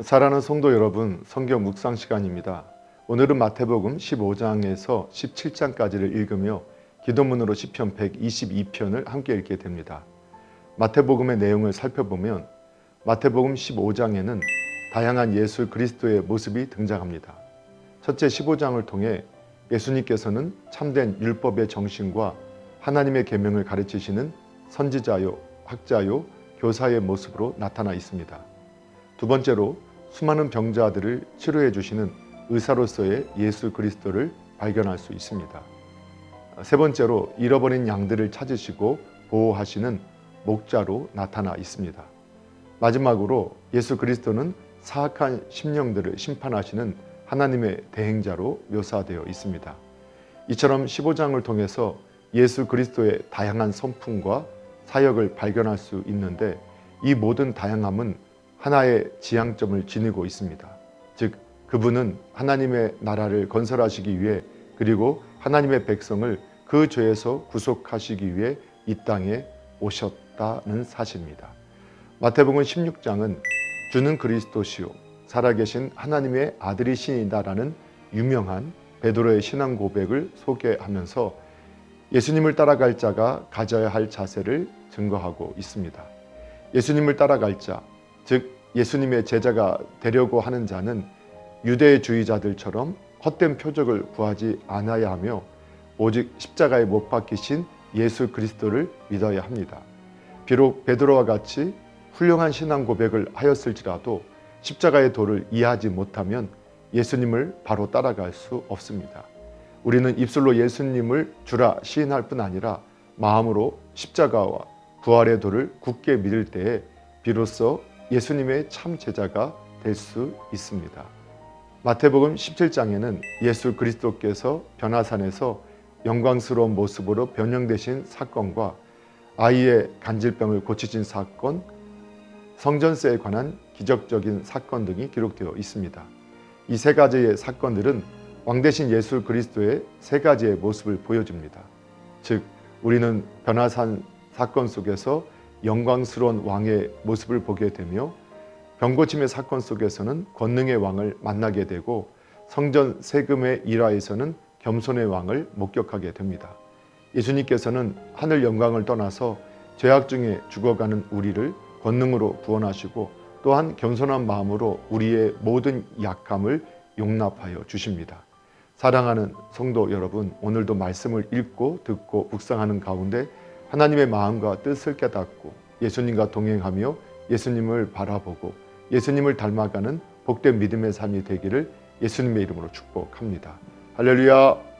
사랑하는 성도 여러분, 성경 묵상 시간입니다. 오늘은 마태복음 15장에서 17장까지를 읽으며 기도문으로 시편 122편을 함께 읽게 됩니다. 마태복음의 내용을 살펴보면 마태복음 15장에는 다양한 예수 그리스도의 모습이 등장합니다. 첫째 15장을 통해 예수님께서는 참된 율법의 정신과 하나님의 계명을 가르치시는 선지자요, 학자요, 교사의 모습으로 나타나 있습니다. 두 번째로 수많은 병자들을 치료해 주시는 의사로서의 예수 그리스도를 발견할 수 있습니다. 세 번째로 잃어버린 양들을 찾으시고 보호하시는 목자로 나타나 있습니다. 마지막으로 예수 그리스도는 사악한 심령들을 심판하시는 하나님의 대행자로 묘사되어 있습니다. 이처럼 15장을 통해서 예수 그리스도의 다양한 성품과 사역을 발견할 수 있는데 이 모든 다양함은 하나의 지향점을 지니고 있습니다. 즉 그분은 하나님의 나라를 건설하시기 위해 그리고 하나님의 백성을 그 죄에서 구속하시기 위해 이 땅에 오셨다는 사실입니다. 마태복음 16장은 주는 그리스도시요 살아계신 하나님의 아들이시니다라는 유명한 베드로의 신앙 고백을 소개하면서 예수님을 따라갈 자가 가져야 할 자세를 증거하고 있습니다. 예수님을 따라갈 자, 즉 예수님의 제자가 되려고 하는 자는 유대주의자들처럼 헛된 표적을 구하지 않아야 하며 오직 십자가에 못 박히신 예수 그리스도를 믿어야 합니다. 비록 베드로와 같이 훌륭한 신앙 고백을 하였을지라도 십자가의 도를 이해하지 못하면 예수님을 바로 따라갈 수 없습니다. 우리는 입술로 예수님을 주라 시인할 뿐 아니라 마음으로 십자가와 부활의 도를 굳게 믿을 때에 비로소 예수님의 참 제자가 될 수 있습니다. 마태복음 17장에는 예수 그리스도께서 변화산에서 영광스러운 모습으로 변형되신 사건과 아이의 간질병을 고치신 사건, 성전세에 관한 기적적인 사건 등이 기록되어 있습니다. 이 세 가지의 사건들은 왕 대신 예수 그리스도의 세 가지의 모습을 보여줍니다. 즉, 우리는 변화산 사건 속에서 영광스러운 왕의 모습을 보게 되며 병고침의 사건 속에서는 권능의 왕을 만나게 되고 성전 세금의 일화에서는 겸손의 왕을 목격하게 됩니다. 예수님께서는 하늘 영광을 떠나서 죄악 중에 죽어가는 우리를 권능으로 구원하시고 또한 겸손한 마음으로 우리의 모든 약함을 용납하여 주십니다. 사랑하는 성도 여러분, 오늘도 말씀을 읽고 듣고 묵상하는 가운데 하나님의 마음과 뜻을 깨닫고 예수님과 동행하며 예수님을 바라보고 예수님을 닮아가는 복된 믿음의 삶이 되기를 예수님의 이름으로 축복합니다. 할렐루야!